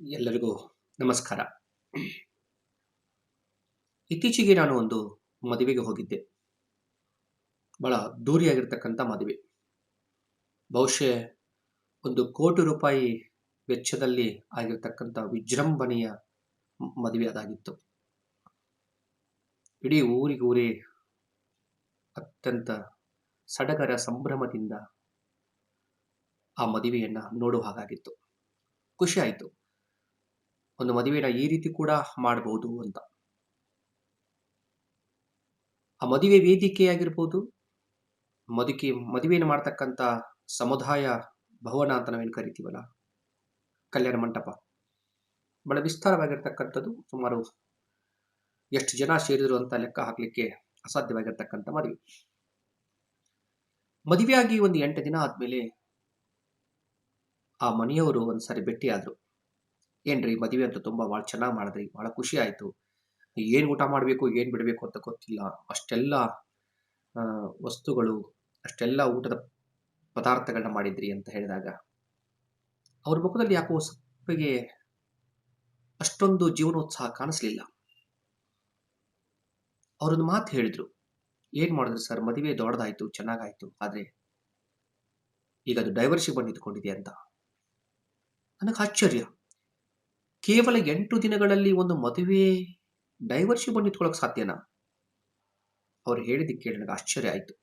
ಎಲ್ಲರಿಗೂ ನಮಸ್ಕಾರ. ಇತ್ತೀಚೆಗೆ ನಾನು ಒಂದು ಮದುವೆಗೆ ಹೋಗಿದ್ದೆ. ಬಹಳ ದೂರಿಯಾಗಿರ್ತಕ್ಕಂಥ ಮದುವೆ. ಬಹುಶಃ ಒಂದು ಕೋಟಿ ರೂಪಾಯಿ ವೆಚ್ಚದಲ್ಲಿ ಆಗಿರ್ತಕ್ಕಂಥ ವಿಜೃಂಭಣೆಯ ಮದುವೆ ಅದಾಗಿತ್ತು. ಇಡೀ ಊರಿಗೂರೇ ಊರೇ ಅತ್ಯಂತ ಸಡಗರ ಸಂಭ್ರಮದಿಂದ ಆ ಮದುವೆಯನ್ನ ನೋಡುವ ಹಾಗಾಗಿತ್ತು. ಖುಷಿ ಆಯಿತು. ಒಂದು ಮದುವೆನ ಈ ರೀತಿ ಕೂಡ ಮಾಡಬಹುದು ಅಂತ. ಆ ಮದುವೆ ವೇದಿಕೆ ಆಗಿರ್ಬೋದು ಮದುವೆ ಮದುವೆಯನ್ನು ಮಾಡ್ತಕ್ಕಂಥ ಸಮುದಾಯ ಭವನ ಅಂತ ನಾವೇನು ಕರಿತೀವಲ್ಲ, ಕಲ್ಯಾಣ ಮಂಟಪ. ಬಹಳ ವಿಸ್ತಾರವಾಗಿರ್ತಕ್ಕಂಥದ್ದು, ಸುಮಾರು ಎಷ್ಟು ಜನ ಸೇರಿದ್ರು ಅಂತ ಲೆಕ್ಕ ಹಾಕಲಿಕ್ಕೆ ಅಸಾಧ್ಯವಾಗಿರ್ತಕ್ಕಂಥ ಮದುವೆ. ಮದುವೆಯಾಗಿ ಒಂದು ಎಂಟು ದಿನ ಆದ್ಮೇಲೆ ಆ ಮನೆಯವರು ಒಂದ್ಸರಿ ಭೇಟಿಯಾದ್ರು. ಏನ್ರಿ ಮದುವೆ ಅಂತ ತುಂಬಾ ಭಾಳ ಚೆನ್ನಾಗಿ ಮಾಡಿದ್ರಿ, ಭಾಳ ಖುಷಿ ಆಯಿತು. ಏನು ಊಟ ಮಾಡಬೇಕು, ಏನು ಬಿಡಬೇಕು ಅಂತ ಗೊತ್ತಿಲ್ಲ. ಅಷ್ಟೆಲ್ಲ ವಸ್ತುಗಳು, ಅಷ್ಟೆಲ್ಲ ಊಟದ ಪದಾರ್ಥಗಳನ್ನ ಮಾಡಿದ್ರಿ ಅಂತ ಹೇಳಿದಾಗ, ಅವ್ರ ಮುಖದಲ್ಲಿ ಯಾಕೋ ಸಪ್ಪಿಗೆ ಅಷ್ಟೊಂದು ಜೀವನೋತ್ಸಾಹ ಕಾಣಿಸ್ಲಿಲ್ಲ. ಅವರೊಂದು ಮಾತು ಹೇಳಿದ್ರು, ಏನ್ ಮಾಡಿದ್ರು ಸರ್? ಮದುವೆ ದೊಡ್ಡದಾಯಿತು, ಚೆನ್ನಾಗಾಯಿತು, ಆದ್ರೆ ಈಗ ಅದು ಡೈವರ್ಸಿ ಬಂದು ಅಂತ? ನನಗೆ ಆಶ್ಚರ್ಯ. ಕೇವಲ ಎಂಟು ದಿನಗಳಲ್ಲಿ ಒಂದು ಮದುವೆ ಡೈವರ್ಸಿ ಬಂದು ನಿಂತ್ಕೊಳ್ಳೋಕೆ ಸಾಧ್ಯನಾ? ಅವ್ರು ಹೇಳಿದ್ದಕ್ಕೆ ಕೇಳಿ ನನಗೆ ಆಶ್ಚರ್ಯ ಆಯಿತು.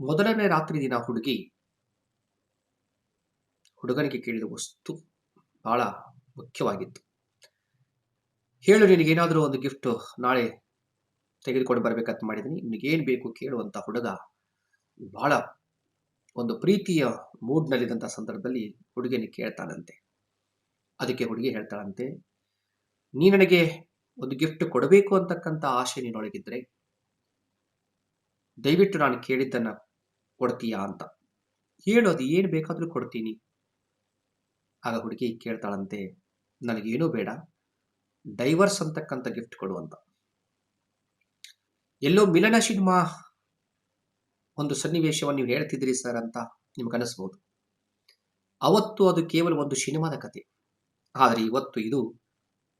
ಮೊದಲನೇ ರಾತ್ರಿ ದಿನ ಹುಡುಗಿ ಹುಡುಗನಿಗೆ ಕೇಳಿದ ವಸ್ತು ಬಹಳ ಮುಖ್ಯವಾಗಿತ್ತು. ಹೇಳು ನಿನಗೇನಾದರೂ ಒಂದು ಗಿಫ್ಟ್ ನಾಳೆ ತೆಗೆದುಕೊಂಡು ಬರ್ಬೇಕಂತ ಮಾಡಿದ್ದೀನಿ ನಿನಗೇನು ಬೇಕು ಕೇಳುವಂತ ಹುಡುಗ ಬಹಳ ಒಂದು ಪ್ರೀತಿಯ ಮೂಡ್ನಲ್ಲಿದ್ದಂಥ ಸಂದರ್ಭದಲ್ಲಿ ಹುಡುಗಿಯನ್ನು ಕೇಳ್ತಾನಂತೆ. ಅದಕ್ಕೆ ಹುಡುಗಿ ಹೇಳ್ತಾಳಂತೆ, ನೀ ನನಗೆ ಒಂದು ಗಿಫ್ಟ್ ಕೊಡಬೇಕು ಅಂತಕ್ಕಂಥ ಆಸೆ ನೀನೊಳಗಿದ್ರೆ ದಯವಿಟ್ಟು ನಾನು ಕೇಳಿದ್ದನ್ನು ಕೊಡ್ತೀಯಾ ಅಂತ. ಹೇಳು ಅದು ಏನು ಬೇಕಾದರೂ ಕೊಡ್ತೀನಿ. ಆಗ ಹುಡುಗಿ ಕೇಳ್ತಾಳಂತೆ, ನನಗೇನೂ ಬೇಡ, ಡೈವರ್ಸ್ ಅಂತಕ್ಕಂಥ ಗಿಫ್ಟ್ ಕೊಡು ಅಂತ. ಎಲ್ಲೋ ಮಿಲನ ಸಿನಿಮಾ ಒಂದು ಸನ್ನಿವೇಶವನ್ನು ನೀವು ಹೇಳ್ತಿದ್ರಿ ಸರ್ ಅಂತ ನಿಮ್ಗೆ ಅನಿಸ್ಬೋದು. ಅವತ್ತು ಅದು ಕೇವಲ ಒಂದು ಸಿನಿಮಾದ ಕತೆ. ಆದರೆ ಇವತ್ತು ಇದು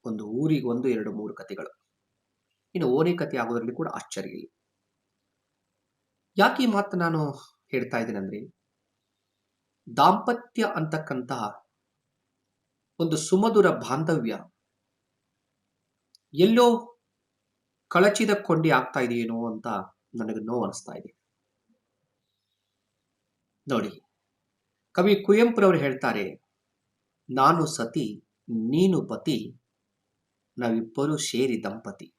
ಒಂದು ಊರಿಗೆ ಒಂದು, ಎರಡು, ಮೂರು ಕಥೆಗಳು. ಇನ್ನು ಓನೇ ಕಥೆ ಆಗೋದ್ರಲ್ಲಿ ಕೂಡ ಆಶ್ಚರ್ಯ ಇಲ್ಲ. ಯಾಕೆ ಈ ಮಾತು ನಾನು ಹೇಳ್ತಾ ಇದ್ದೇನೆಂದ್ರೆ ದಾಂಪತ್ಯ ಅಂತಕ್ಕಂತಹ ಒಂದು ಸುಮಧುರ ಬಾಂಧವ್ಯ ಎಲ್ಲೋ ಕಳಚಿದ ಕೊಂಡಿ ಆಗ್ತಾ ಇದೆಯೇನೋ ಅಂತ ನನಗೆ ನೋವು ಅನಿಸ್ತಾ ಇದೆ. ನೋಡಿ, ಕವಿ ಕುವೆಂಪುರವರು ಹೇಳ್ತಾರೆ, ನಾನು ಸತಿ ನೀನು ಪತಿ, ನಾವಿಬ್ಬರೂ ಸೇರಿ ದಂಪತಿ.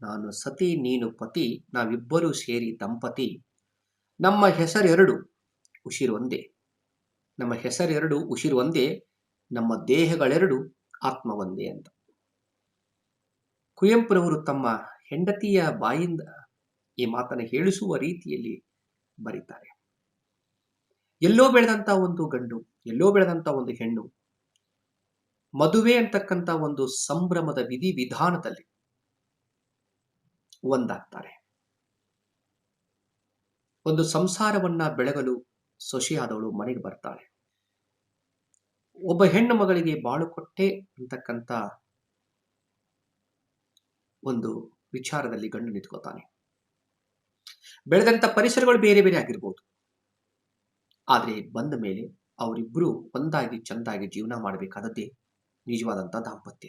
ನಾನು ಸತಿ, ನೀನು ಪತಿ, ನಾವಿಬ್ಬರೂ ಸೇರಿ ದಂಪತಿ. ನಮ್ಮ ಹೆಸರೆರಡು ಉಸಿರು ಒಂದೇ. ನಮ್ಮ ಹೆಸರೆರಡು ಉಸಿರು ಒಂದೇ. ನಮ್ಮ ದೇಹಗಳೆರಡು, ಆತ್ಮ ಒಂದೇ ಅಂತ. ಕುವೆಂಪುರವರು ತಮ್ಮ ಹೆಂಡತಿಯ ಬಾಯಿಂದ ಈ ಮಾತನ್ನು ಹೇಳಿಸುವ ರೀತಿಯಲ್ಲಿ ಬರೀತಾರೆ. ಎಲ್ಲೋ ಬೆಳೆದಂಥ ಒಂದು ಗಂಡು, ಎಲ್ಲೋ ಬೆಳೆದಂಥ ಒಂದು ಹೆಣ್ಣು ಮದುವೆ ಅಂತಕ್ಕಂಥ ಒಂದು ಸಂಭ್ರಮದ ವಿಧಿ ವಿಧಾನದಲ್ಲಿ ಒಂದಾಗ್ತಾರೆ. ಒಂದು ಸಂಸಾರವನ್ನ ಬೆಳಗಲು ಸೊಸೆಯಾದವಳು ಮನೆಗೆ ಬರ್ತಾಳೆ. ಒಬ್ಬ ಹೆಣ್ಣು ಮಗಳಿಗೆ ಬಾಳು ಕೊಟ್ಟೆ ಅಂತಕ್ಕಂಥ ಒಂದು ವಿಚಾರದಲ್ಲಿ ಗಂಡು ನಿಂತ್ಕೋತಾನೆ. ಬೆಳೆದಂತ ಪರಿಸರಗಳು ಬೇರೆ ಬೇರೆ ಆಗಿರ್ಬೋದು. ಆದ್ರೆ ಬಂದ ಮೇಲೆ ಅವರಿಬ್ರು ಒಂದಾಗಿ ಚಂದಾಗಿ ಜೀವನ ಮಾಡಬೇಕಾದದ್ದೇ ನಿಜವಾದಂತ ದಾಂಪತ್ಯ.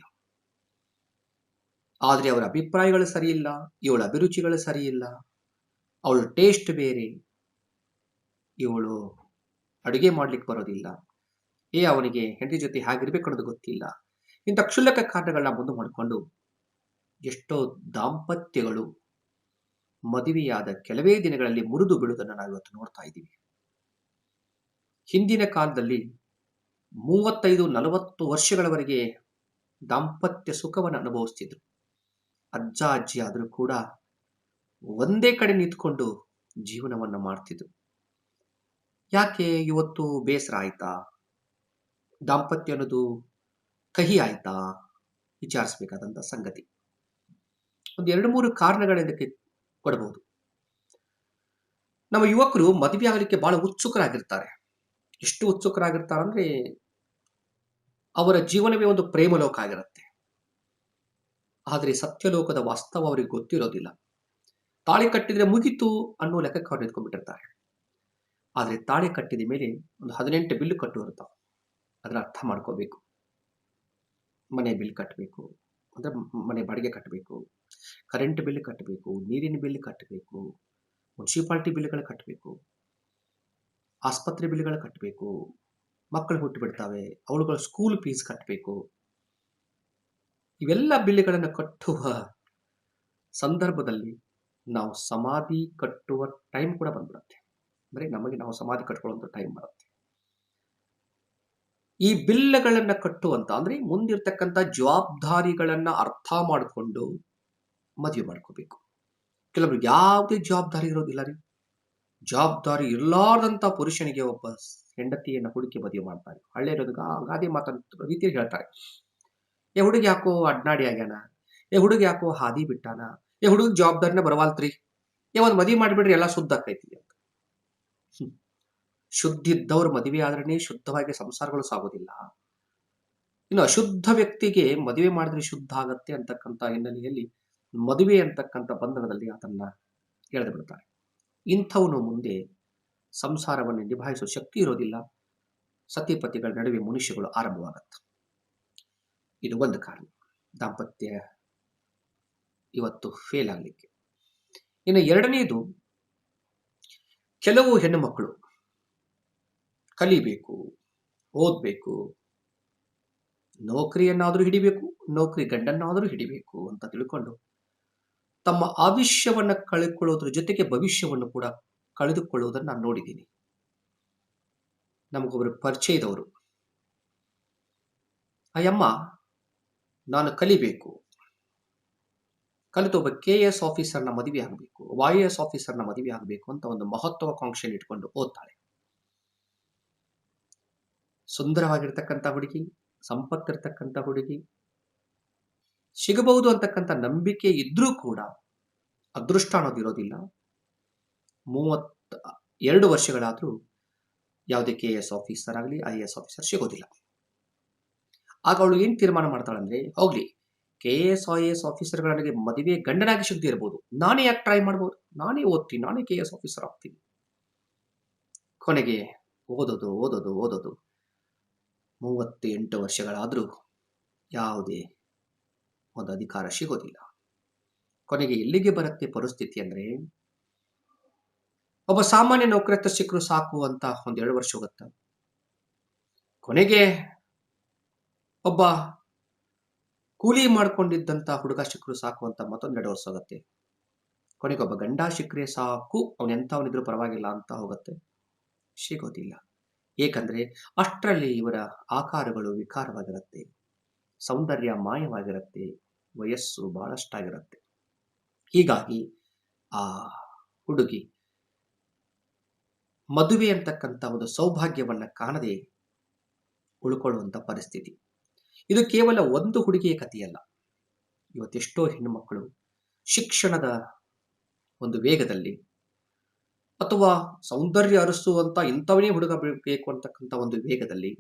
ಆದ್ರೆ ಅವರ ಅಭಿಪ್ರಾಯಗಳು ಸರಿಯಿಲ್ಲ, ಇವಳ ಅಭಿರುಚಿಗಳು ಸರಿಯಿಲ್ಲ, ಅವಳ ಟೇಸ್ಟ್ ಬೇರೆ, ಇವಳು ಅಡುಗೆ ಮಾಡ್ಲಿಕ್ಕೆ ಬರೋದಿಲ್ಲ. ಏ, ಅವನಿಗೆ ಹೆಂಡತಿ ಜೊತೆ ಹೇಗಿರ್ಬೇಕು ಅನ್ನೋದು ಗೊತ್ತಿಲ್ಲ. ಇಂಥ ಕ್ಷುಲ್ಲಕ ಕಾರಣಗಳನ್ನ ಮುಂದೆ ಮಾಡಿಕೊಂಡು ಎಷ್ಟೋ ದಾಂಪತ್ಯಗಳು ಮದುವೆಯಾದ ಕೆಲವೇ ದಿನಗಳಲ್ಲಿ ಮುರಿದು ಬೀಳುವುದನ್ನು ನಾವು ಇವತ್ತು ನೋಡ್ತಾ ಇದ್ದೀವಿ. ಹಿಂದಿನ ಕಾಲದಲ್ಲಿ ಮೂವತ್ತೈದು, ನಲವತ್ತು ವರ್ಷಗಳವರೆಗೆ ದಾಂಪತ್ಯ ಸುಖವನ್ನು ಅನುಭವಿಸ್ತಿದ್ರು. ಅಜ್ಜ, ಅಜ್ಜಿ ಆದರೂ ಕೂಡ ಒಂದೇ ಕಡೆ ನಿಂತ್ಕೊಂಡು ಜೀವನವನ್ನ ಮಾಡ್ತಿದ್ರು. ಯಾಕೆ ಇವತ್ತು ಬೇಸರ ಆಯ್ತಾ? ದಾಂಪತ್ಯ ಅನ್ನೋದು ಕಹಿ ಆಯ್ತಾ? ವಿಚಾರಿಸಬೇಕಾದಂತ ಸಂಗತಿ. ಒಂದು ಎರಡು ಮೂರು ಕಾರಣಗಳಇದಕ್ಕೆ ಕೊಡಬಹುದು ನಮ್ಮ ಯುವಕರು ಮದುವೆ ಆಗಲಿಕ್ಕೆ ಬಹಳ ಉತ್ಸುಕರಾಗಿರ್ತಾರೆ. ಎಷ್ಟು ಉತ್ಸುಕರಾಗಿರ್ತಾರೆ ಅಂದ್ರೆ ಅವರ ಜೀವನವೇ ಒಂದು ಪ್ರೇಮಲೋಕ ಆಗಿರುತ್ತೆ. ಆದರೆ ಸತ್ಯಲೋಕದ ವಾಸ್ತವ ಅವರಿಗೆ ಗೊತ್ತಿರೋದಿಲ್ಲ. ತಾಳಿ ಕಟ್ಟಿದ್ರೆ ಮುಗೀತು ಅನ್ನೋ ಲೆಕ್ಕಕ್ಕೆ ಅವ್ರು ನಿಂತ್ಕೊಂಡ್ಬಿಟ್ಟಿರ್ತಾರೆ. ಆದರೆ ತಾಳಿ ಕಟ್ಟಿದ ಮೇಲೆ ಒಂದು ಹದಿನೆಂಟು ಬಿಲ್ಲು ಕಟ್ಟು ಇರ್ತಾವೆ ಅದರ ಅರ್ಥ ಮಾಡ್ಕೋಬೇಕು. ಮನೆ ಬಿಲ್ ಕಟ್ಟಬೇಕು ಅಂದರೆ ಮನೆ ಬಾಡಿಗೆ ಕಟ್ಟಬೇಕು ಕರೆಂಟ್ ಬಿಲ್ ಕಟ್ಟಬೇಕು ನೀರಿನ ಬಿಲ್ ಕಟ್ಟಬೇಕು ಮುನ್ಸಿಪಾಲ್ಟಿ ಬಿಲ್ಗಳು ಕಟ್ಟಬೇಕು ಆಸ್ಪತ್ರೆ ಬಿಲ್ಗಳು ಕಟ್ಟಬೇಕು ಮಕ್ಕಳು ಹುಟ್ಟು ಬಿಡ್ತಾವೆ ಅವಳುಗಳ ಸ್ಕೂಲ್ ಫೀಸ್ ಕಟ್ಟಬೇಕು ಇವೆಲ್ಲ ಬಿಲ್ಗಳನ್ನು ಕಟ್ಟುವ ಸಂದರ್ಭದಲ್ಲಿ ನಾವು ಸಮಾಧಿ ಕಟ್ಟುವ ಟೈಮ್ ಕೂಡ ಬಂದ್ಬಿಡುತ್ತೆ. ಅಂದರೆ ನಮಗೆ ನಾವು ಸಮಾಧಿ ಕಟ್ಕೊಳ್ಳುವಂಥ ಟೈಮ್ ಬರುತ್ತೆ. ಈ ಬಿಲ್ಲಗಳನ್ನು ಕಟ್ಟುವಂತ ಅಂದ್ರೆ ಮುಂದಿರ್ತಕ್ಕಂಥ ಜವಾಬ್ದಾರಿಗಳನ್ನು ಅರ್ಥ ಮಾಡಿಕೊಂಡು ಮದುವೆ ಮಾಡ್ಕೋಬೇಕು. ಕೆಲವರು ಯಾವುದೇ ಜವಾಬ್ದಾರಿ ಇರೋದಿಲ್ಲ ರೀ. ಜವಾಬ್ದಾರಿ ಇರಲಾರ್ದಂಥ ಪುರುಷನಿಗೆ ಒಬ್ಬ ಹೆಂಡತಿಯನ್ನು ಹುಡುಕಿ ಮದುವೆ ಮಾಡ್ತಾರೆ. ಹಳ್ಳಿ ಗಾದೆ ಮಾತಂತ ರೀತಿಯಲ್ಲಿ ಹೇಳ್ತಾರೆ. ಏ ಹುಡುಗಿ ಯಾಕೋ ಅಡ್ನಾಡಿ ಆಗ್ಯಾನ? ಏ ಹುಡುಗಿ ಯಾಕೋ ಹಾದಿ ಬಿಟ್ಟಾನ? ಏ ಹುಡುಗ ಜವಾಬ್ದಾರಿನ ಬರವಾಲ್ತ್ರಿ? ಏ ಒಂದು ಮದುವೆ ಮಾಡಿಬಿಡ್ರಿ ಎಲ್ಲ ಶುದ್ಧ ಆಕೈತಿ ಅಂತ. ಇದ್ದವ್ರ ಮದುವೆ ಆದ್ರೇ ಶುದ್ಧವಾಗಿ ಸಂಸಾರಗಳು ಸಾಗೋದಿಲ್ಲ. ಇನ್ನು ಅಶುದ್ಧ ವ್ಯಕ್ತಿಗೆ ಮದುವೆ ಮಾಡಿದ್ರೆ ಶುದ್ಧ ಆಗತ್ತೆ ಅಂತಕ್ಕಂಥ ಹಿನ್ನೆಲೆಯಲ್ಲಿ ಮದುವೆ ಅಂತಕ್ಕಂಥ ಬಂಧನದಲ್ಲಿ ಅದನ್ನ ಎಳೆದು ಬಿಡ್ತಾರೆ. ಇಂಥವನು ಮುಂದೆ ಸಂಸಾರವನ್ನು ನಿಭಾಯಿಸುವ ಶಕ್ತಿ ಇರೋದಿಲ್ಲ. ಸತಿಪತಿಗಳ ನಡುವೆ ಮನುಷ್ಯಗಳು ಆರಂಭವಾಗುತ್ತೆ. ಇದು ಒಂದು ಕಾರಣ. ದಾಂಪತ್ಯ ಇವತ್ತು ಫೇಲ್ ಆಗಲಿಕ್ಕೆ. ಇನ್ನು ಎರಡನೇದು, ಕೆಲವು ಹೆಣ್ಣು ಮಕ್ಕಳು ಕಲಿಬೇಕು, ಓದಬೇಕು, ನೌಕರಿಯನ್ನಾದರೂ ಹಿಡಿಬೇಕು, ನೌಕರಿ ಗಂಡನ್ನಾದರೂ ಹಿಡಿಬೇಕು ಅಂತ ತಿಳ್ಕೊಂಡು ತಮ್ಮ ಆವಿಷ್ಯವನ್ನು ಕಳೆದುಕೊಳ್ಳೋದ್ರ ಜೊತೆಗೆ ಭವಿಷ್ಯವನ್ನು ಕೂಡ ಕಳೆದುಕೊಳ್ಳುವುದನ್ನು ನಾನು ನೋಡಿದ್ದೀನಿ. ನಮಗೊಬ್ಬರು ಪರಿಚಯದವರು. ಅಯ್ಯಮ್ಮ, ನಾನು ಕಲಿಬೇಕು. ಕಲಿತೊಬ್ಬ ಒಬ್ಬ ಕೆ ಎಸ್ ಆಫೀಸರ್ನ ಮದುವೆ ಆಗಬೇಕು ವಾಯು ಎಸ್ ಆಫೀಸರ್ನ ಮದುವೆ ಆಗಬೇಕು ಅಂತ ಒಂದು ಮಹತ್ವಾಕಾಂಕ್ಷೆ ಇಟ್ಕೊಂಡು ಓದ್ತಾಳೆ. ಸುಂದರವಾಗಿರ್ತಕ್ಕಂಥ ಹುಡುಗಿ, ಸಂಪತ್ತಿರ್ತಕ್ಕಂಥ ಹುಡುಗಿ, ಸಿಗಬಹುದು ಅಂತಕ್ಕಂಥ ನಂಬಿಕೆ ಇದ್ರೂ ಕೂಡ, ಅದೃಷ್ಟ ಅನ್ನೋದಿರೋದಿಲ್ಲ ಮೂವತ್ತ, ಎರಡು ವರ್ಷಗಳಾದರೂ ಯಾವುದೇ ಕೆ ಎಸ್ ಆಫೀಸರ್ ಆಗಲಿ ಐ ಎ ಎಸ್ ಆಫೀಸರ್ ಸಿಗೋದಿಲ್ಲ. ಆಗ ಅವಳು ಏನು ತೀರ್ಮಾನ ಮಾಡ್ತಾಳಂದ್ರೆ ಹೋಗ್ಲಿ ಕೆ ಎಸ್ ಐ ಎಸ್ ಆಫೀಸರ್ಗಳ ನನಗೆ ಮದುವೆ ಗಂಡನಾಗಿ ಶುದ್ಧಿ ಇರ್ಬೋದು. ನಾನೇ ಯಾಕೆ ಟ್ರೈ ಮಾಡ್ಬೋದು? ನಾನೇ ಓದ್ತೀನಿ, ನಾನೇ ಕೆ ಎಸ್ ಆಫೀಸರ್ ಆಗ್ತೀನಿ. ಕೊನೆಗೆ ಓದೋದು ಓದೋದು ಓದೋದು. ಮೂವತ್ತೆಂಟು ವರ್ಷಗಳಾದರೂ ಯಾವುದೇ ಒಂದು ಅಧಿಕಾರ ಸಿಗೋದಿಲ್ಲ. ಕೊನೆಗೆ ಎಲ್ಲಿಗೆ ಬರುತ್ತೆ ಪರಿಸ್ಥಿತಿ ಅಂದರೆ ಒಬ್ಬ ಸಾಮಾನ್ಯ ನೌಕರತ್ತ ಸಿಕ್ಕರು ಸಾಕು ಅಂತ ಒಂದೆರಡು ವರ್ಷ ಹೋಗುತ್ತ. ಕೊನೆಗೆ ಒಬ್ಬ ಕೂಲಿ ಮಾಡ್ಕೊಂಡಿದ್ದಂತ ಹುಡುಗ ಸಿಕ್ಕರು ಸಾಕು ಅಂತ ಮತ್ತೊಂದೆರಡು ವರ್ಷ ಹೋಗುತ್ತೆ. ಕೊನೆಗೆ ಒಬ್ಬ ಗಂಡ ಸಿಕ್ಕರೆ ಸಾಕು, ಅವನು ಎಂಥವನಿದ್ರು ಪರವಾಗಿಲ್ಲ ಅಂತ ಹೋಗುತ್ತೆ. ಸಿಗೋದಿಲ್ಲ ಏಕಂದ್ರೆ ಅಷ್ಟರಲ್ಲಿ ಇವರ ಆಕಾರಗಳು ವಿಕಾರವಾಗಿರುತ್ತೆ. ಸೌಂದರ್ಯ ಮಾಯವಾಗಿರುತ್ತೆ. ವಯಸ್ಸು ಬಹಳಷ್ಟಾಗಿರುತ್ತೆ. ಹೀಗಾಗಿ ಆ ಹುಡುಗಿ ಮದುವೆ ಅಂತಕ್ಕಂಥ ಒಂದು ಸೌಭಾಗ್ಯವನ್ನು ಕಾಣದೆ ಉಳ್ಕೊಳ್ಳುವಂಥ ಪರಿಸ್ಥಿತಿ. ಇದು ಕೇವಲ ಒಂದು ಹುಡುಗಿಯ ಕಥೆಯಲ್ಲ. ಇವತ್ತೆಷ್ಟೋ ಹೆಣ್ಣುಮಕ್ಕಳು ಶಿಕ್ಷಣದ ಒಂದು ವೇಗದಲ್ಲಿ ಅಥವಾ ಸೌಂದರ್ಯ ಅರಸುವಂಥ ಇಂಥವನೇ ಹುಡುಗ ಬೇಕು ಅಂತಕ್ಕಂಥ ಒಂದು ವೇಗದಲ್ಲಿ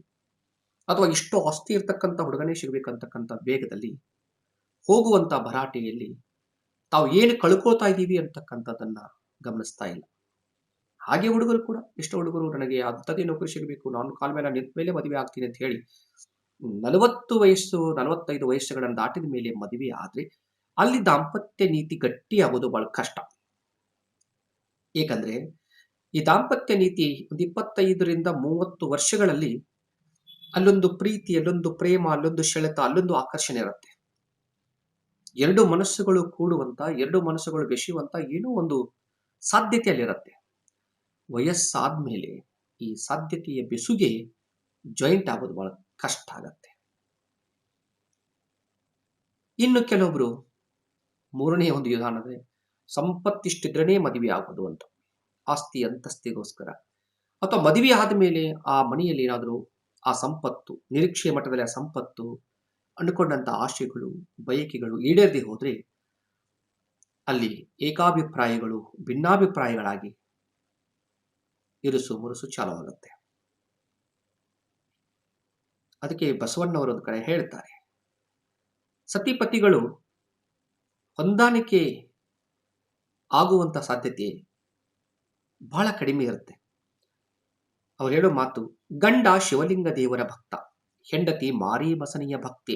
ಅಥವಾ ಇಷ್ಟು ಆಸ್ತಿ ಇರ್ತಕ್ಕಂಥ ಹುಡುಗನೇ ಸಿಗಬೇಕಂತಕ್ಕಂಥ ವೇಗದಲ್ಲಿ ಹೋಗುವಂಥ ಭರಾಟೆಯಲ್ಲಿ ತಾವು ಏನು ಕಳ್ಕೊಳ್ತಾ ಇದ್ದೀವಿ ಅಂತಕ್ಕಂಥದ್ದನ್ನು ಗಮನಿಸ್ತಾ ಇಲ್ಲ. ಹಾಗೆ ಹುಡುಗರು ಕೂಡ, ಎಷ್ಟೋ ಹುಡುಗರು ನನಗೆ ಅಂಥದ್ದೇ ನೌಕರಿ ಸಿಗಬೇಕು, ನಾನು ಕಾಲ ಮೇಲೆ ನಿಂತ ಮೇಲೆ ಮದುವೆ ಆಗ್ತೀನಿ ಅಂತ ಹೇಳಿ, ನಲವತ್ತು ವಯಸ್ಸು, ನಲವತ್ತೈದು ವಯಸ್ಸುಗಳನ್ನು ದಾಟಿದ ಮೇಲೆ ಮದುವೆ ಆದ್ರೆ ಅಲ್ಲಿ ದಾಂಪತ್ಯ ನೀತಿ ಗಟ್ಟಿಯಾಗೋದು ಬಹಳ ಕಷ್ಟ. ಏಕಂದ್ರೆ ಈ ದಾಂಪತ್ಯ ನೀತಿ ಒಂದು ಇಪ್ಪತ್ತೈದರಿಂದ ಮೂವತ್ತು ವರ್ಷಗಳಲ್ಲಿ ಅಲ್ಲೊಂದು ಪ್ರೀತಿ, ಅಲ್ಲೊಂದು ಪ್ರೇಮ, ಅಲ್ಲೊಂದು ಸೆಳೆತ ಅಲ್ಲೊಂದು ಆಕರ್ಷಣೆ ಇರುತ್ತೆ. ಎರಡು ಮನಸ್ಸುಗಳು ಕೂಡುವಂತ, ಎರಡು ಮನಸ್ಸುಗಳು ಬೆಸೆಯುವಂತ ಏನೋ ಒಂದು ಸಾಧ್ಯತೆ ಅಲ್ಲಿರುತ್ತೆ ವಯಸ್ಸಾದ್ಮೇಲೆ ಈ ಸಾಧ್ಯತೆಯ ಬೆಸುಗೆ ಜಾಯಿಂಟ್ ಆಗೋದು ಬಹಳ ಕಷ್ಟ ಆಗತ್ತೆ. ಇನ್ನು ಕೆಲವೊಬ್ರು ಮೂರನೇ ಒಂದು ವಿಧಾನವೇ ಸಂಪತ್ತಿಷ್ಟಿದ್ರನೇ ಮದುವೆ ಆಗೋದು ಅಂತ. ಆಸ್ತಿ ಅಂತಸ್ತಿಗೋಸ್ಕರ. ಅಥವಾ ಮದುವೆ ಆದ ಮೇಲೆ ಆ ಮನೆಯಲ್ಲಿ ಏನಾದರೂ ಆ ಸಂಪತ್ತು, ನಿರೀಕ್ಷೆ ಮಟ್ಟದಲ್ಲಿ ಆ ಸಂಪತ್ತು ಅಂದುಕೊಂಡಂಥ ಆಶೆಗಳು ಬಯಕೆಗಳು ಈಡೇರದೆ ಹೋದ್ರೆ ಅಲ್ಲಿ ಏಕಾಭಿಪ್ರಾಯಗಳು, ಭಿನ್ನಾಭಿಪ್ರಾಯಗಳಾಗಿ ಇರುಸು ಮುರುಸು ಚಾಲವಾಗುತ್ತೆ ಅದಕ್ಕೆ ಬಸವಣ್ಣವರು ಒಂದು ಕಡೆ ಹೇಳ್ತಾರೆ, ಸತಿಪತಿಗಳು ಹೊಂದಾಣಿಕೆ ಆಗುವಂತ ಸಾಧ್ಯತೆ ಬಹಳ ಕಡಿಮೆ ಇರುತ್ತೆ. ಅವ್ರು ಹೇಳೋ ಮಾತು, ಗಂಡ ಶಿವಲಿಂಗ ದೇವರ ಭಕ್ತ, ಹೆಂಡತಿ ಮಾರಿ ಬಸನಿಯ ಭಕ್ತಿ,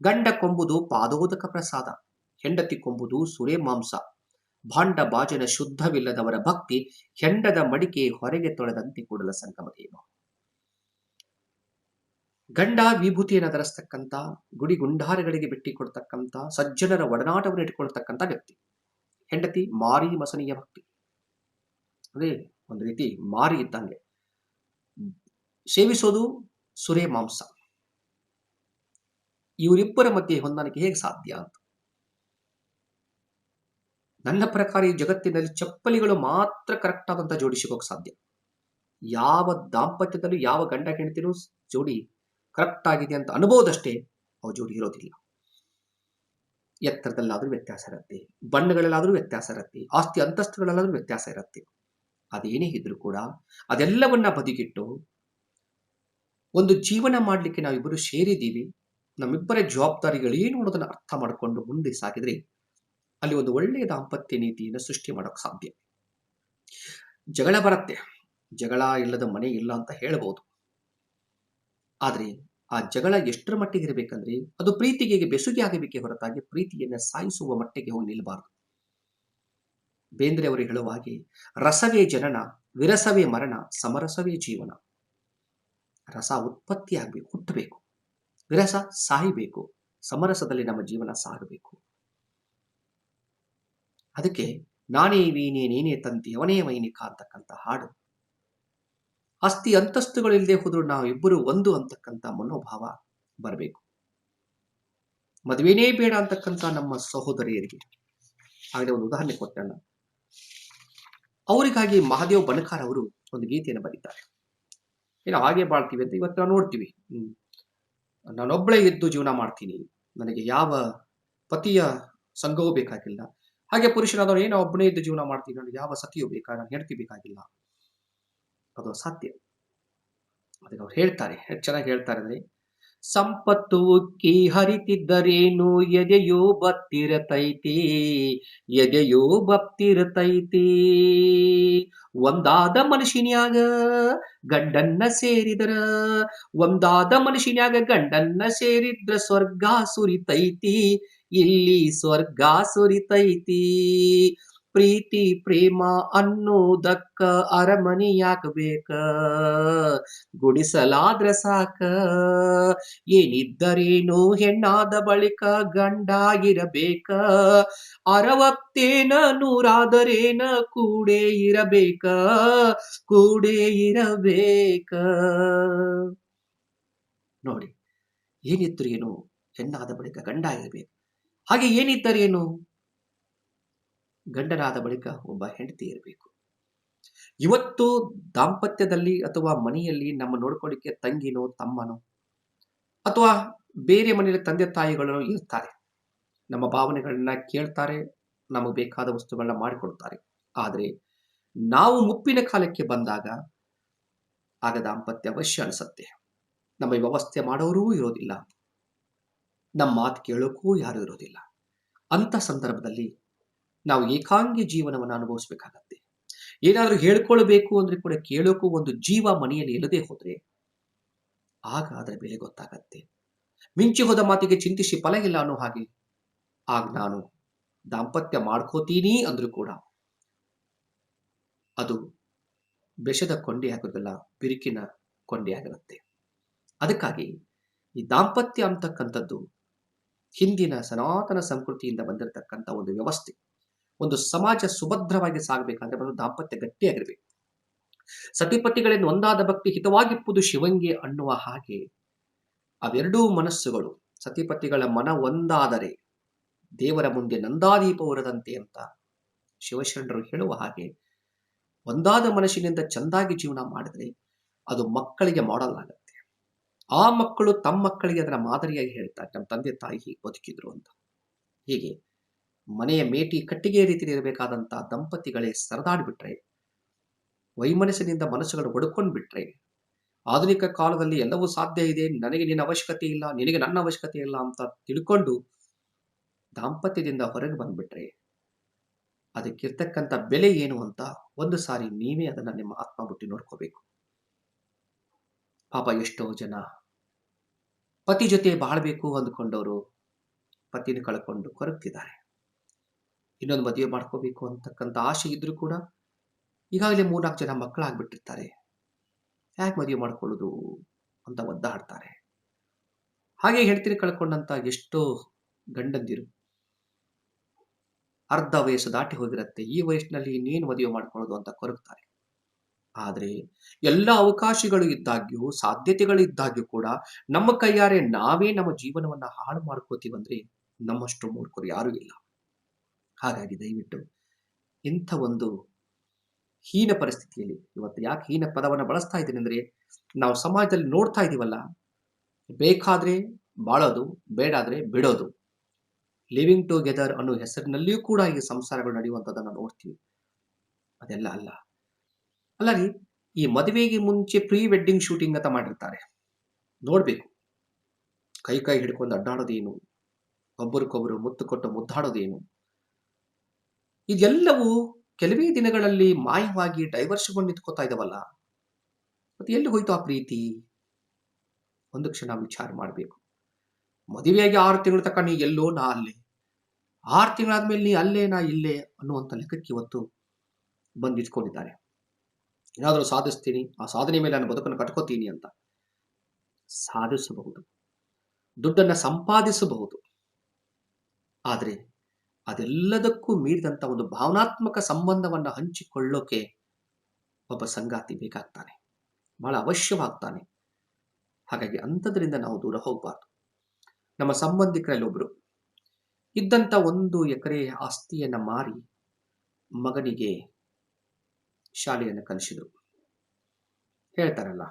ಗಂಡ ಕೊಂಬುದು ಪಾದೋದಕ ಪ್ರಸಾದ, ಹೆಂಡತಿ ಕೊಂಬುದು ಸುರೇ ಮಾಂಸ ಭಾಂಡ ಬಾಜನ ಶುದ್ಧವಿಲ್ಲದವರ ಭಕ್ತಿ ಹೆಂಡದ ಮಡಿಕೆ ಹೊರಗೆ ತೊಳೆದಂತೆ ಕೂಡಲ ಸಂಗಮ ದೇವ ಗಂಡ ವಿಭೂತಿಯನ್ನು ಧರಿಸ್ತಕ್ಕಂಥ ಗುಡಿ ಗುಂಡಾರಗಳಿಗೆ ಬಿಟ್ಟಿ ಕೊಡ್ತಕ್ಕಂಥ, ಸಜ್ಜನರ ಒಡನಾಟವನ್ನು ಇಟ್ಕೊಳ್ತಕ್ಕಂಥ ವ್ಯಕ್ತಿ. ಹೆಂಡತಿ ಮಾರಿ ಮಸನಿಯ ಭಕ್ತಿ. ಅದೇ ಒಂದು ರೀತಿ ಮಾರಿ ಇದ್ದಂಗೆ. ಸೇವಿಸೋದು ಸುರೇ ಮಾಂಸ. ಇವರಿಬ್ಬರ ಮಧ್ಯೆ ಹೊಂದಾಣಿಕೆ ಹೇಗೆ ಸಾಧ್ಯ ಅಂತ? ನನ್ನ ಪ್ರಕಾರ ಈ ಜಗತ್ತಿನಲ್ಲಿ ಚಪ್ಪಲಿಗಳು ಮಾತ್ರ ಕರೆಕ್ಟ್ ಆದಂತ ಜೋಡಿ ಸಿಗೋಕೆ ಸಾಧ್ಯ. ಯಾವ ದಾಂಪತ್ಯದಲ್ಲೂ ಯಾವ ಗಂಡ ಹೆಂಡತಿನೂ ಜೋಡಿ ಕರೆಕ್ಟ್ ಆಗಿದೆ ಅಂತ ಅನುಭವದಷ್ಟೇ ಅವು ಜೋಡಿ ಇರೋದಿಲ್ಲ. ಎತ್ತರದಲ್ಲಾದ್ರೂ ವ್ಯತ್ಯಾಸ ಇರುತ್ತೆ, ಬಣ್ಣಗಳಲ್ಲಾದ್ರೂ ವ್ಯತ್ಯಾಸ ಇರುತ್ತೆ, ಆಸ್ತಿ ಅಂತಸ್ತುಗಳಲ್ಲಾದ್ರೂ ವ್ಯತ್ಯಾಸ ಇರುತ್ತೆ. ಅದೇನೇ ಇದ್ರೂ ಕೂಡ ಅದೆಲ್ಲವನ್ನ ಬದಿಗಿಟ್ಟು ಒಂದು ಜೀವನ ಮಾಡಲಿಕ್ಕೆ ನಾವಿಬ್ಬರು ಸೇರಿದ್ದೀವಿ, ನಮ್ಮಿಬ್ಬರ ಜವಾಬ್ದಾರಿಗಳೇನು ಅನ್ನೋದನ್ನ ಅರ್ಥ ಮಾಡಿಕೊಂಡು ಮುಂದೆ ಸಾಗಿದ್ರೆ ಅಲ್ಲಿ ಒಂದು ಒಳ್ಳೆಯ ದಾಂಪತ್ಯ ನೀತಿಯನ್ನು ಸೃಷ್ಟಿ ಮಾಡೋಕೆ ಸಾಧ್ಯ. ಜಗಳ ಬರುತ್ತೆ. ಜಗಳ ಇಲ್ಲದ ಮನೆ ಇಲ್ಲ ಅಂತ ಹೇಳಬಹುದು ಆದ್ರೆ ಆ ಜಗಳ ಎಷ್ಟರ ಮಟ್ಟಿಗೆ ಇರಬೇಕಂದ್ರೆ ಅದು ಪ್ರೀತಿಗೆ ಬೆಸುಗೆ ಆಗಬೇಕೆ ಹೊರತಾಗಿ ಪ್ರೀತಿಯನ್ನು ಸಾಯಿಸುವ ಮಟ್ಟಿಗೆ ಹೋಗಿ ನಿಲ್ಲಬಾರದು ಬೇಂದ್ರೆ ಅವರು ಹೇಳುವ ಹಾಗೆ ರಸವೇ ಜನನ, ವಿರಸವೇ ಮರಣ, ಸಮರಸವೇ ಜೀವನ. ರಸ ಉತ್ಪತ್ತಿ ಆಗ್ಬೇಕು, ಹುಟ್ಟಬೇಕು. ವಿರಸ ಸಾಯಬೇಕು. ಸಮರಸದಲ್ಲಿ ನಮ್ಮ ಜೀವನ ಸಾಗಬೇಕು. ಅದಕ್ಕೆ, ನಾನೇ ವೀಣೆ, ನೀನೇ ತಂತಿ, ಅವನೇ ವೈನಿಕ ಅಂತಕ್ಕಂಥ ಹಾಡು. ಅಸ್ತಿ ಅಂತಸ್ತುಗಳಿಲ್ಲದೆ ಹೋದ್ರು ನಾವು ಇಬ್ಬರು ಒಂದು ಅಂತಕ್ಕಂಥ ಮನೋಭಾವ ಬರಬೇಕು. ಮದುವೆನೇ ಬೇಡ ಅಂತಕ್ಕಂಥ ನಮ್ಮ ಸಹೋದರಿಯರಿಗೆ. ಹಾಗೆ ಒಂದು ಉದಾಹರಣೆ ಕೊಟ್ಟಣ್ಣ ಅವರಿಗಾಗಿ ಮಹಾದೇವ್ ಬಣಕಾರ್ ಅವರು ಒಂದು ಗೀತೆಯನ್ನು ಬರೀತಾರೆ. ಏನೋ ಹಾಗೆ ಬಾಳ್ತೀವಿ ಅಂತ ಇವತ್ತು ನಾವು ನೋಡ್ತೀವಿ. ನಾನೊಬ್ಬಳೇ ಎದ್ದು ಜೀವನ ಮಾಡ್ತೀನಿ. ನನಗೆ ಯಾವ ಪತಿಯ ಸಂಘವೂ ಬೇಕಾಗಿಲ್ಲ. ಹಾಗೆ ಪುರುಷನಾದವನು ಏನೋ ಒಬ್ಬನೇ ಇದ್ದ ಜೀವನ ಮಾಡ್ತೀನಿ ನನಗೆ ಯಾವ ಸತಿಯೂ ಬೇಕಾ, ನಾನು ಹೆಂಡತಿ ಬೇಕಾಗಿಲ್ಲ. ಅದು ಸತ್ಯ ಅದಕ್ಕೆ ಅವ್ರು ಹೇಳ್ತಾರೆ, ಎಷ್ಟು ಚೆನ್ನಾಗಿ ಹೇಳ್ತಾರೆ ಅಂದ್ರೆ, ಸಂಪತ್ತು ಉಕ್ಕಿ ಹರಿತಿದ್ದರೇನು, ಎದೆಯೋ ಬತ್ತಿರತೈತಿ ಎದೆಯೋ ಬತ್ತಿರತೈತಿ. ಒಂದಾದ ಮನುಷ್ಯನ್ಯಾಗ ಗಂಡನ್ನ ಸೇರಿದರ, ಒಂದಾದ ಮನುಷ್ಯನ್ಯಾಗ ಗಂಡನ್ನ ಸೇರಿದ್ರ ಸ್ವರ್ಗ ಸುರಿತೈತಿ. ಇಲ್ಲಿ ಸ್ವರ್ಗ ಸುರಿತೈತಿ. ಪ್ರೀತಿ, ಪ್ರೇಮ ಅನ್ನೋದಕ್ಕ ಅರಮನೆ ಯಾಕಬೇಕ ಗುಡಿಸಲಾದ್ರ ಸಾಕ. ಏನಿದ್ದರೇನು ಹೆಣ್ಣಾದ ಬಳಿಕ ಗಂಡ ಅರವತ್ತೇನ ನೂರಾದರೇನ ಕೂಡೇ ಇರಬೇಕ. ಕೂಡೇ ಇರಬೇಕ. ನೋಡಿ ಏನಿದ್ರೇನು ಏನು ಹೆಣ್ಣಾದ ಬಳಿಕ ಗಂಡ ಇರಬೇಕು ಹಾಗೆ ಏನಿದ್ದರೇನು ಗಂಡನಾದ ಬಳಿಕ ಒಬ್ಬ ಹೆಂಡತಿ ಇರಬೇಕು. ಇವತ್ತು ದಾಂಪತ್ಯದಲ್ಲಿ ಅಥವಾ ಮನೆಯಲ್ಲಿ ನಮ್ಮ ನೋಡ್ಕೊಳ್ಳಿಕ್ಕೆ ತಂಗಿನೋ, ತಮ್ಮನೋ ಅಥವಾ ಬೇರೆ ಮನೆಯಲ್ಲಿ ತಂದೆ ತಾಯಿಗಳನ್ನು ಇರ್ತಾರೆ. ನಮ್ಮ ಭಾವನೆಗಳನ್ನ ಕೇಳ್ತಾರೆ, ನಮಗೆ ಬೇಕಾದ ವಸ್ತುಗಳನ್ನ ಮಾಡಿಕೊಡ್ತಾರೆ ಆದರೆ ನಾವು ಮುಪ್ಪಿನ ಕಾಲಕ್ಕೆ ಬಂದಾಗ ಆಗ ದಾಂಪತ್ಯ ಅವಶ್ಯ ಅನಿಸುತ್ತೆ. ನಮ್ಮ ವ್ಯವಸ್ಥೆ ಮಾಡೋರೂ ಇರೋದಿಲ್ಲ. ನಮ್ಮ ಮಾತು ಕೇಳೋಕ್ಕೂ ಯಾರೂ ಇರೋದಿಲ್ಲ. ಅಂತ ಸಂದರ್ಭದಲ್ಲಿ ನಾವು ಏಕಾಂಗಿ ಜೀವನವನ್ನು ಅನುಭವಿಸ್ಬೇಕಾಗತ್ತೆ. ಏನಾದರೂ ಹೇಳ್ಕೊಳ್ಬೇಕು ಅಂದ್ರೆ ಕೂಡ ಕೇಳೋಕ್ಕೂ ಒಂದು ಜೀವ ಮನೆಯಲ್ಲಿ ಇಲ್ಲದೆ ಹೋದರೆ ಆಗ ಅದರ ಬೆಲೆ ಗೊತ್ತಾಗತ್ತೆ. ಮಿಂಚಿ ಹೋದ ಮಾತಿಗೆ ಚಿಂತಿಸಿ ಫಲ ಇಲ್ಲ ಅನ್ನೋ ಹಾಗೆ ಆಗ ನಾನು ದಾಂಪತ್ಯ ಮಾಡ್ಕೋತೀನಿ ಅಂದ್ರೂ ಕೂಡ ಅದು ಬೆಷದ ಕೊಂಡೆ ಆಗೋದಲ್ಲ ಬಿರುಕಿನ ಕೊಂಡೆ ಆಗಿರುತ್ತೆ. ಅದಕ್ಕಾಗಿ ಈ ದಾಂಪತ್ಯ ಅಂತಕ್ಕಂಥದ್ದು ಹಿಂದಿನ ಸನಾತನ ಸಂಸ್ಕೃತಿಯಿಂದ ಬಂದಿರತಕ್ಕಂಥ ಒಂದು ವ್ಯವಸ್ಥೆ, ಒಂದು ಸಮಾಜ ಸುಭದ್ರವಾಗಿ ಸಾಗಬೇಕಾದ್ರೆ ಒಂದು ದಾಂಪತ್ಯ ಗಟ್ಟಿಯಾಗಿರಬೇಕು. ಸತಿಪತಿಗಳಿಂದ ಒಂದಾದ ಭಕ್ತಿ ಹಿತವಾಗಿಪ್ಪುದು ಶಿವಂಗೆ ಅನ್ನುವ ಹಾಗೆ ಅವೆರಡೂ ಮನಸ್ಸುಗಳು ಸತಿಪತಿಗಳ ಮನ ಒಂದಾದರೆ ದೇವರ ಮುಂದೆ ನಂದಾದೀಪ ಉರದಂತೆ ಅಂತ ಶಿವಶರಣರು ಹೇಳುವ ಹಾಗೆ ಒಂದಾದ ಮನಸ್ಸಿನಿಂದ ಚಂದಾಗಿ ಜೀವನ ಮಾಡಿದ್ರೆ ಅದು ಮಕ್ಕಳಿಗೆ ಮಾಡಲ್ ಆಗುತ್ತೆ ಆ ಮಕ್ಕಳು ತಮ್ಮ ಮಕ್ಕಳಿಗೆ ಅದರ ಮಾದರಿಯಾಗಿ ಹೇಳ್ತಾರೆ. ನಮ್ಮ ತಂದೆ ತಾಯಿ ಹೀಗೆ ಬದುಕಿದ್ರು ಅಂತ. ಹೀಗೆ ಮನೆಯ ಮೇಟಿ ಕಟ್ಟಿಗೆ ರೀತಿಯಲ್ಲಿ ಇರಬೇಕಾದಂತಹ ದಂಪತಿಗಳೇ ಸರದಾಡ್ಬಿಟ್ರೆ, ವೈಮನಸ್ಸಿನಿಂದ ಮನಸ್ಸುಗಳು ಒಡ್ಕೊಂಡು ಬಿಟ್ರೆ ಆಧುನಿಕ ಕಾಲದಲ್ಲಿ ಎಲ್ಲವೂ ಸಾಧ್ಯ ಇದೆ, ನನಗೆ ನಿನ್ನ ಅವಶ್ಯಕತೆ ಇಲ್ಲ, ನಿನಗೆ ನನ್ನ ಅವಶ್ಯಕತೆ ಇಲ್ಲ ಅಂತ ತಿಳ್ಕೊಂಡು ದಾಂಪತ್ಯದಿಂದ ಹೊರಗೆ ಬಂದ್ಬಿಟ್ರೆ, ಅದಕ್ಕಿರ್ತಕ್ಕಂಥ ಬೆಲೆ ಏನು ಅಂತ ಒಂದು ಸಾರಿ ನೀವೇ ಅದನ್ನ ನಿಮ್ಮ ಆತ್ಮ ಬಿಟ್ಟು ನೋಡ್ಕೋಬೇಕು. ಪಾಪ ಎಷ್ಟೋ ಜನ ಪತಿ ಜೊತೆ ಬಾಳ್ಬೇಕು ಅಂದ್ಕೊಂಡವರು ಪತಿನ ಕಳ್ಕೊಂಡು ಕೊರಗ್ತಿದ್ದಾರೆ. ಇನ್ನೊಂದು ಮದುವೆ ಮಾಡ್ಕೋಬೇಕು ಅಂತಕ್ಕಂಥ ಆಸೆ ಇದ್ರೂ ಕೂಡ ಈಗಾಗಲೇ ಮೂರ್ನಾಲ್ಕು ಜನ ಮಕ್ಕಳಾಗ್ಬಿಟ್ಟಿರ್ತಾರೆ. ಯಾಕೆ ಮದುವೆ ಮಾಡ್ಕೊಳ್ಳೋದು ಅಂತ ಒದ್ದಾಡ್ತಾರೆ. ಹಾಗೆ ಹೆಂಡತಿನ ಕಳ್ಕೊಂಡಂತ ಎಷ್ಟೋ ಗಂಡಂದಿರು ಅರ್ಧ ವಯಸ್ಸು ದಾಟಿ ಹೋಗಿರುತ್ತೆ. ಈ ವಯಸ್ಸಿನಲ್ಲಿ ಇನ್ನೇನು ಮದುವೆ ಮಾಡ್ಕೊಳ್ಳೋದು ಅಂತ ಕೊರಗ್ತಾರೆ. ಆದ್ರೆ ಎಲ್ಲ ಅವಕಾಶಗಳು ಇದ್ದಾಗ್ಯೂ ಸಾಧ್ಯತೆಗಳು ಇದ್ದಾಗ್ಯೂ ಕೂಡ ನಮ್ಮ ಕೈಯಾರೆ ನಾವೇ ನಮ್ಮ ಜೀವನವನ್ನ ಹಾಳು ಮಾಡ್ಕೋತೀವಂದ್ರೆ ನಮ್ಮಷ್ಟು ಮೂರ್ಖರು ಯಾರೂ ಇಲ್ಲ. ಹಾಗಾಗಿ ದಯವಿಟ್ಟು ಇಂಥ ಒಂದು ಹೀನ ಪರಿಸ್ಥಿತಿಯಲ್ಲಿ ಇವತ್ತು ಯಾಕೆ ಹೀನ ಪದವನ್ನು ಬಳಸ್ತಾ ಇದ್ದೀನಿ ಅಂದ್ರೆ ನಾವು ಸಮಾಜದಲ್ಲಿ ನೋಡ್ತಾ ಇದ್ದೀವಲ್ಲ ಬೇಕಾದ್ರೆ ಬಾಳೋದು, ಬೇಡಾದ್ರೆ ಬಿಡೋದು. ಲಿವಿಂಗ್ ಟುಗೆದರ್ ಅನ್ನೋ ಹೆಸರಿನಲ್ಲಿಯೂ ಕೂಡ ಈ ಸಂಸಾರಗಳು ನಡೆಯುವಂಥದ್ದನ್ನು ನೋಡ್ತೀವಿ. ಅದೆಲ್ಲ ಅಲ್ಲ. ಅಲ್ಲ ರೀ, ಈ ಮದುವೆಗೆ ಮುಂಚೆ ಪ್ರೀ ವೆಡ್ಡಿಂಗ್ ಶೂಟಿಂಗ್ ಅಂತ ಮಾಡಿರ್ತಾರೆ. ನೋಡ್ಬೇಕು. ಕೈ ಕೈ ಹಿಡ್ಕೊಂಡು ಅಡ್ಡಾಡೋದೇನು? ಒಬ್ಬರಿಗೊಬ್ಬರು ಮುತ್ತು ಕೊಟ್ಟು ಮುದ್ದಾಡೋದೇನು? ಇದೆಲ್ಲವೂ ಕೆಲವೇ ದಿನಗಳಲ್ಲಿ ಮಾಯವಾಗಿ ಡೈವರ್ಸ್ಕೊಂಡು ನಿಂತ್ಕೋತಾ ಇದಾವಲ್ಲ? ಮತ್ತೆ ಎಲ್ಲಿ ಹೋಯ್ತು ಆ ಪ್ರೀತಿ? ಒಂದು ಕ್ಷಣ ವಿಚಾರ ಮಾಡಬೇಕು. ಮದುವೆಯಾಗಿ ಆರು ತಿಂಗಳು ತಕ್ಕ ನೀ ಎಲ್ಲೋ ನಾ ಅಲ್ಲೇ. ಆರು ತಿಂಗಳಾದ್ಮೇಲೆ ನೀ ಅಲ್ಲೇ ನಾ ಇಲ್ಲೇ ಅನ್ನುವಂಥ ಲೆಕ್ಕಕ್ಕೆ ಇವತ್ತು ಬಂದು ಇಟ್ಕೊಂಡಿದ್ದಾರೆ ಏನಾದರೂ ಸಾಧಿಸ್ತೀನಿ, ಆ ಸಾಧನೆ ಮೇಲೆ ನಾನು ಬದುಕನ್ನು ಕಟ್ಕೋತೀನಿ ಅಂತ ಸಾಧಿಸಬಹುದು. ದುಡ್ಡನ್ನು ಸಂಪಾದಿಸಬಹುದು. ಆದರೆ ಅದೆಲ್ಲದಕ್ಕೂ ಮೀರಿದಂಥ ಒಂದು ಭಾವನಾತ್ಮಕ ಸಂಬಂಧವನ್ನು ಹಂಚಿಕೊಳ್ಳೋಕೆ ಒಬ್ಬ ಸಂಗಾತಿ ಬೇಕಾಗ್ತಾನೆ. ಬಹಳ ಅವಶ್ಯವಾಗ್ತಾನೆ. ಹಾಗಾಗಿ ಅಂಥದ್ರಿಂದ ನಾವು ದೂರ ಹೋಗಬಾರ್ದು. ನಮ್ಮ ಸಂಬಂಧಿಕರಲ್ಲಿ ಒಬ್ಬರು ಇದ್ದಂಥ ಒಂದು ಎಕರೆ ಆಸ್ತಿಯನ್ನು ಮಾರಿ ಮಗನಿಗೆ ಶಾಲೆಯನ್ನು ಕಲಿಸಿದರು. ಹೇಳ್ತಾರಲ್ಲ,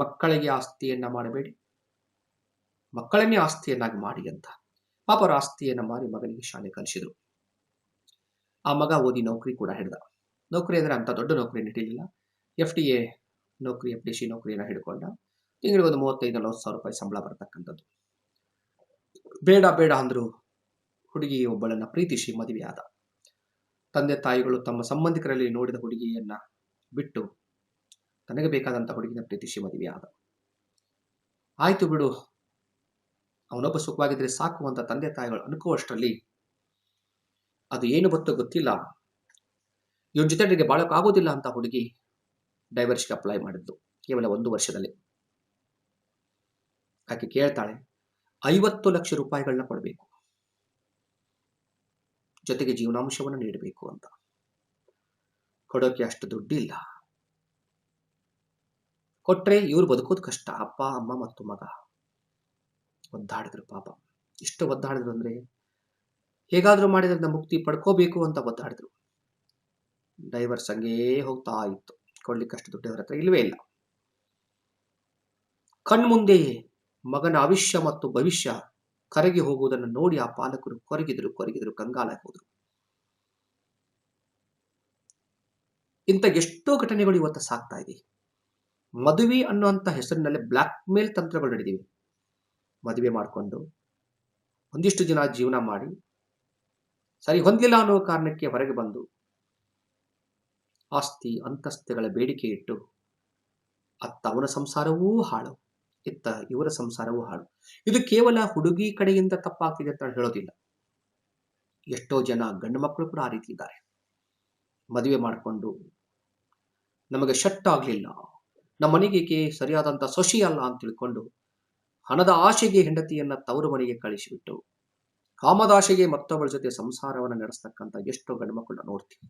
ಮಕ್ಕಳಿಗೆ ಆಸ್ತಿಯನ್ನ ಮಾಡಬೇಡಿ. ಮಕ್ಕಳನ್ನೇ ಆಸ್ತಿಯನ್ನಾಗಿ ಮಾಡಿ ಅಂತ. ಪಾಪರ ಆಸ್ತಿಯನ್ನ ಮಾರಿ ಮಗನಿಗೆ ಶಾಲೆ ಕಲಿಸಿದ್ರು. ಆ ಮಗ ಓದಿ ನೌಕರಿ ಕೂಡ ಹಿಡ್ದ. ನೌಕರಿ ಅಂದ್ರೆ ಅಂತ ದೊಡ್ಡ ನೌಕರಿ ಹಿಡಿಲಿಲ್ಲ ಎಫ್ ಡಿ ಎ ನೌಕರಿ, ಎಫ್ ಡಿ ಸಿ ನೌಕರಿಯನ್ನು ಹಿಡ್ಕೊಂಡ ತಿಂಗಳಿಗೆ ಒಂದು ಮೂವತ್ತೈದು, ನಲವತ್ತು ಸಾವಿರ ರೂಪಾಯಿ ಸಂಬಳ ಬರತಕ್ಕಂಥದ್ದು. ಬೇಡ ಬೇಡ ಅಂದ್ರು ಹುಡುಗಿ ಒಬ್ಬಳನ್ನ ಪ್ರೀತಿಸಿ ಮದುವೆ ಆದ ತಂದೆ ತಾಯಿಗಳು ತಮ್ಮ ಸಂಬಂಧಿಕರಲ್ಲಿ ನೋಡಿದ ಹುಡುಗಿಯನ್ನ ಬಿಟ್ಟು ತನಗೆ ಬೇಕಾದಂಥ ಹುಡುಗಿನ ಪ್ರೀತಿಸಿ ಮದುವೆ ಆದ ಆಯ್ತು ಬಿಡು. ಅವನೊಬ್ಬ ಸುಖವಾಗಿದ್ರೆ ಸಾಕು ಅಂತ ತಂದೆ ತಾಯಿಗಳು ಅನ್ಕೋವಷ್ಟರಲ್ಲಿ ಅದು ಏನು ಬತ್ತೋ ಗೊತ್ತಿಲ್ಲ. ಇವನ್ ಜೊತೆ ಬಾಳಕ್ಕಾಗೋದಿಲ್ಲ ಅಂತ ಹುಡುಗಿ ಡೈವರ್ಸ್ಗೆ ಅಪ್ಲೈ ಮಾಡಿದ್ದು. ಕೇವಲ ಒಂದು ವರ್ಷದಲ್ಲಿ. ಆಕೆ ಕೇಳ್ತಾಳೆ, ಐವತ್ತು ಲಕ್ಷ ರೂಪಾಯಿಗಳನ್ನ ಕೊಡಬೇಕು. ಜೊತೆಗೆ ಜೀವನಾಂಶವನ್ನು ನೀಡಬೇಕು ಅಂತ. ಕೊಡೋಕೆ ಅಷ್ಟು ದುಡ್ಡಿಲ್ಲ. ಕೊಟ್ರೆ ಇವ್ರು ಬದುಕೋದು ಕಷ್ಟ. ಅಪ್ಪ, ಅಮ್ಮ ಮತ್ತು ಮಗ. ಒದ್ದಾಡಿದ್ರು ಪಾಪ. ಇಷ್ಟು ಒದ್ದಾಡಿದ್ರು ಅಂದ್ರೆ ಹೇಗಾದ್ರೂ ಮಾಡಿದ್ರಿಂದ ಮುಕ್ತಿ ಪಡ್ಕೋಬೇಕು ಅಂತ ಒದ್ದಾಡಿದ್ರು. ಡೈವರ್ಸ್ ಹಂಗೇ ಹೋಗ್ತಾ ಇತ್ತು. ಕೊಡ್ಲಿಕ್ಕೆ ಅಷ್ಟು ದುಡ್ಡು ಅವ್ರ ಹತ್ರ ಇಲ್ವೇ ಇಲ್ಲ. ಕಣ್ಮುಂದೆಯೇ ಮಗನ ಆವಿಷ್ಯ ಮತ್ತು ಭವಿಷ್ಯ ಕರಗಿ ಹೋಗುವುದನ್ನು ನೋಡಿ ಆ ಪಾಲಕರು ಕೊರಗಿದರು ಕೊರಗಿದರು ಕಂಗಾಲ ಹೋದರು. ಇಂಥ ಎಷ್ಟೋ ಘಟನೆಗಳು ಇವತ್ತು ಸಾಕ್ತಾ ಇದೆ. ಮದುವೆ ಅನ್ನುವಂಥ ಹೆಸರಿನಲ್ಲಿ ಬ್ಲಾಕ್ ಮೇಲ್ ತಂತ್ರಗಳು ನಡೆದಿವೆ. ಮದುವೆ ಮಾಡಿಕೊಂಡು ಒಂದಿಷ್ಟು ದಿನ ಜೀವನ ಮಾಡಿ ಸರಿ ಹೊಂದಿಲ್ಲ ಅನ್ನೋ ಕಾರಣಕ್ಕೆ ಹೊರಗೆ ಬಂದು ಆಸ್ತಿ, ಅಂತಸ್ತೆಗಳ ಬೇಡಿಕೆ ಇಟ್ಟು ಅತ್ತ ಅವನ ಸಂಸಾರವೂ ಹಾಳು. ಇತ್ತ ಇವರ ಸಂಸಾರವೂ ಹಾಳು. ಇದು ಕೇವಲ ಹುಡುಗಿ ಕಡೆಯಿಂದ ತಪ್ಪಾಗ್ತಿದೆ ಅಂತ ಹೇಳೋದಿಲ್ಲ. ಎಷ್ಟೋ ಜನ ಗಂಡು ಮಕ್ಕಳು ಕೂಡ ಆ ರೀತಿ ಇದ್ದಾರೆ. ಮದುವೆ ಮಾಡಿಕೊಂಡು ನಮಗೆ ಶಟ್ ಆಗಲಿಲ್ಲ. ನಮ್ಮ ಮನೆಗೆ ಸರಿಯಾದಂತ ಸೊಸಿ ಅಲ್ಲ ಅಂತ ತಿಳ್ಕೊಂಡು ಹಣದ ಆಶೆಗೆ ಹೆಂಡತಿಯನ್ನ ತವರು ಮನೆಗೆ ಕಳಿಸಿಬಿಟ್ಟು ಕಾಮದಾಶೆಗೆ ಮತ್ತೊಬ್ಬಳ ಜೊತೆ ಸಂಸಾರವನ್ನು ನಡೆಸ್ತಕ್ಕಂಥ ಎಷ್ಟೋ ಗಂಡು ಮಕ್ಕಳನ್ನ ನೋಡ್ತೀವಿ.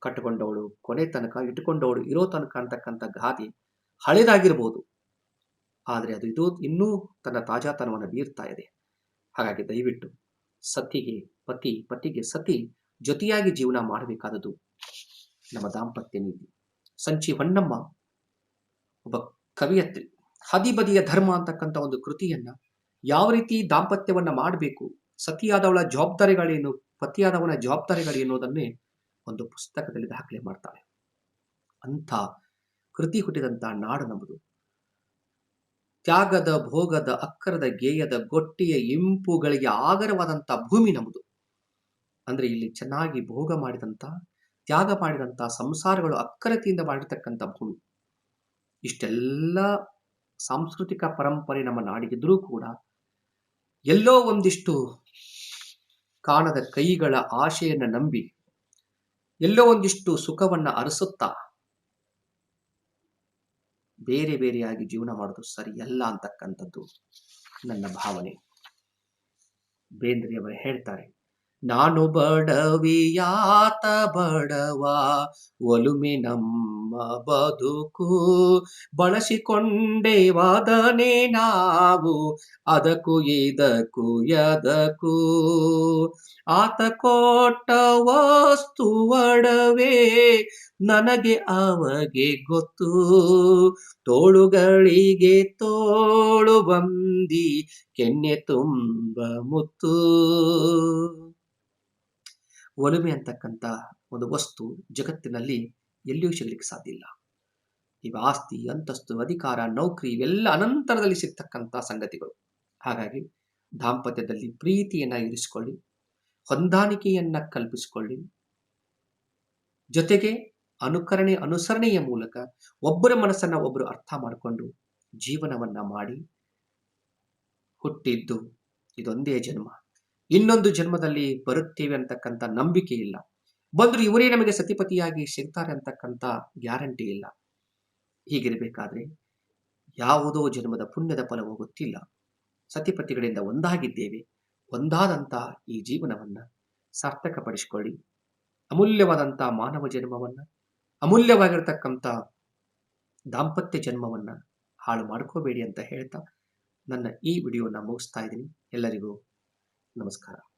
ಕಟ್ಟಿಕೊಂಡವಳು ಕೊನೆ ತನಕ ಇಟ್ಟುಕೊಂಡವಳು ಇರೋ ತನಕ ಅಂತಕ್ಕಂಥ ಗಾದೆ ಹಳೇದಾಗಿರ್ಬೋದು. ಆದರೆ ಅದು ಇದು ಇನ್ನೂ ತನ್ನ ತಾಜಾತನವನ್ನು ಬೀರ್ತಾ ಇದೆ. ಹಾಗಾಗಿ ದಯವಿಟ್ಟು ಸತಿಗೆ ಪತಿ, ಪತಿಗೆ ಸತಿ ಜೊತೆಯಾಗಿ ಜೀವನ ಮಾಡಬೇಕಾದದ್ದು ನಮ್ಮ ದಾಂಪತ್ಯ ನೀತಿ. ಸಂಚಿ ಹೊನ್ನಮ್ಮ ಒಬ್ಬ ಕವಿಯತ್ರಿ. ಹದಿಬದಿಯ ಧರ್ಮ ಅಂತಕ್ಕಂಥ ಒಂದು ಕೃತಿಯನ್ನ ಯಾವ ರೀತಿ ದಾಂಪತ್ಯವನ್ನ ಮಾಡಬೇಕು, ಸತಿಯಾದವಳ ಜವಾಬ್ದಾರಿಗಳೇನು ಪತಿಯಾದವನ ಜವಾಬ್ದಾರಿಗಳೇನು ಅನ್ನೋದನ್ನೇ ಒಂದು ಪುಸ್ತಕದಲ್ಲಿ ದಾಖಲೆ ಮಾಡ್ತಾಳೆ. ಅಂಥ ಕೃತಿ ಹುಟ್ಟಿದಂಥ ನಾಡು ನಮ್ಮದು. ತ್ಯಾಗದ, ಭೋಗದ, ಅಕ್ಕರದ, ಗೇಯದ, ಗೊಟ್ಟಿಯ, ಇಂಪುಗಳಿಗೆ ಆಗರವಾದಂಥ ಭೂಮಿ ನಮ್ಮದು. ಅಂದ್ರೆ ಇಲ್ಲಿ ಚೆನ್ನಾಗಿ ಭೋಗ ಮಾಡಿದಂತ, ತ್ಯಾಗ ಮಾಡಿದಂತ, ಸಂಸಾರಗಳು ಅಕ್ಕರತಿಯಿಂದ ಮಾಡಿರ್ತಕ್ಕಂಥ ಭೂಮಿ. ಇಷ್ಟೆಲ್ಲ ಸಾಂಸ್ಕೃತಿಕ ಪರಂಪರೆ ನಮ್ಮ ನಾಡಿಗಿದ್ರೂ ಕೂಡ ಎಲ್ಲೋ ಒಂದಿಷ್ಟು ಕಾಣದ ಕೈಗಳ ಆಶೆಯನ್ನು ನಂಬಿ ಎಲ್ಲೋ ಒಂದಿಷ್ಟು ಸುಖವನ್ನ ಅರಸುತ್ತಾ ಬೇರೆ ಬೇರೆಯಾಗಿ ಜೀವನ ಮಾಡೋದು ಸರಿಯಲ್ಲ ಅಂತಕ್ಕಂಥದ್ದು ನನ್ನ ಭಾವನೆ. ಬೇಂದ್ರೆಯವರು ಹೇಳ್ತಾರೆ, ನಾನು ಬಡವಿಯಾತ ಬಡವ, ಒಲುಮೆ ನಮ್ಮ ಬದುಕು ಬಳಸಿಕೊಂಡೇವಾದನೆ ನಾವು. ಅದಕ್ಕೂ ಇದಕ್ಕೂ ಎದಕ್ಕೂ ಆತ ಕೊಟ್ಟ ವಸ್ತು ಒಡವೆ ನನಗೆ ಅವಗೆ ಗೊತ್ತು. ತೋಳುಗಳಿಗೆ ತೋಳು ಬಂದಿ ಕೆನ್ನೆ ತುಂಬ ಮುತ್ತು. ಒಲುಮೆ ಅಂತಕ್ಕಂಥ ಒಂದು ವಸ್ತು ಜಗತ್ತಿನಲ್ಲಿ ಎಲ್ಲಿಯೂ ಸಿಗಲಿಕ್ಕೆ ಸಾಧ್ಯ ಇಲ್ಲ. ಈ ಆಸ್ತಿ, ಅಂತಸ್ತು, ಅಧಿಕಾರ, ನೌಕರಿ ಇವೆಲ್ಲ ಅನಂತರದಲ್ಲಿ ಸಿಗ್ತಕ್ಕಂಥ ಸಂಗತಿಗಳು. ಹಾಗಾಗಿ ದಾಂಪತ್ಯದಲ್ಲಿ ಪ್ರೀತಿಯನ್ನ ಇರಿಸಿಕೊಳ್ಳಿ, ಹೊಂದಾಣಿಕೆಯನ್ನ ಕಲ್ಪಿಸಿಕೊಳ್ಳಿ. ಜೊತೆಗೆ ಅನುಕರಣೆ, ಅನುಸರಣೆಯ ಮೂಲಕ ಒಬ್ಬರ ಮನಸ್ಸನ್ನ ಒಬ್ಬರು ಅರ್ಥ ಮಾಡಿಕೊಂಡು ಜೀವನವನ್ನ ಮಾಡಿ. ಹುಟ್ಟಿದ್ದು ಇದೊಂದೇ ಜನ್ಮ. ಇನ್ನೊಂದು ಜನ್ಮದಲ್ಲಿ ಬರುತ್ತೇವೆ ಅಂತಕ್ಕಂಥ ನಂಬಿಕೆ ಇಲ್ಲ. ಬಂದ್ರು ಇವರೇ ನಮಗೆ ಸತಿಪತಿಯಾಗಿ ಸಿಗ್ತಾರೆ ಅಂತಕ್ಕಂಥ ಗ್ಯಾರಂಟಿ ಇಲ್ಲ. ಹೀಗಿರಬೇಕಾದ್ರೆ ಯಾವುದೋ ಜನ್ಮದ ಪುಣ್ಯದ ಫಲವೋ ಗೊತ್ತಿಲ್ಲ ಸತಿಪತಿಗಳಿಂದ ಒಂದಾಗಿದ್ದೇವೆ. ಒಂದಾದಂಥ ಈ ಜೀವನವನ್ನ ಸಾರ್ಥಕಪಡಿಸಿಕೊಳ್ಳಿ. ಅಮೂಲ್ಯವಾದಂಥ ಮಾನವ ಜನ್ಮವನ್ನ, ಅಮೂಲ್ಯವಾಗಿರ್ತಕ್ಕಂಥ ದಾಂಪತ್ಯ ಜನ್ಮವನ್ನ ಹಾಳು ಮಾಡ್ಕೋಬೇಡಿ ಅಂತ ಹೇಳ್ತಾ ನನ್ನ ಈ ವಿಡಿಯೋನ ಮುಗಿಸ್ತಾ ಇದ್ದೀನಿ. ಎಲ್ಲರಿಗೂ ನಮಸ್ಕಾರ.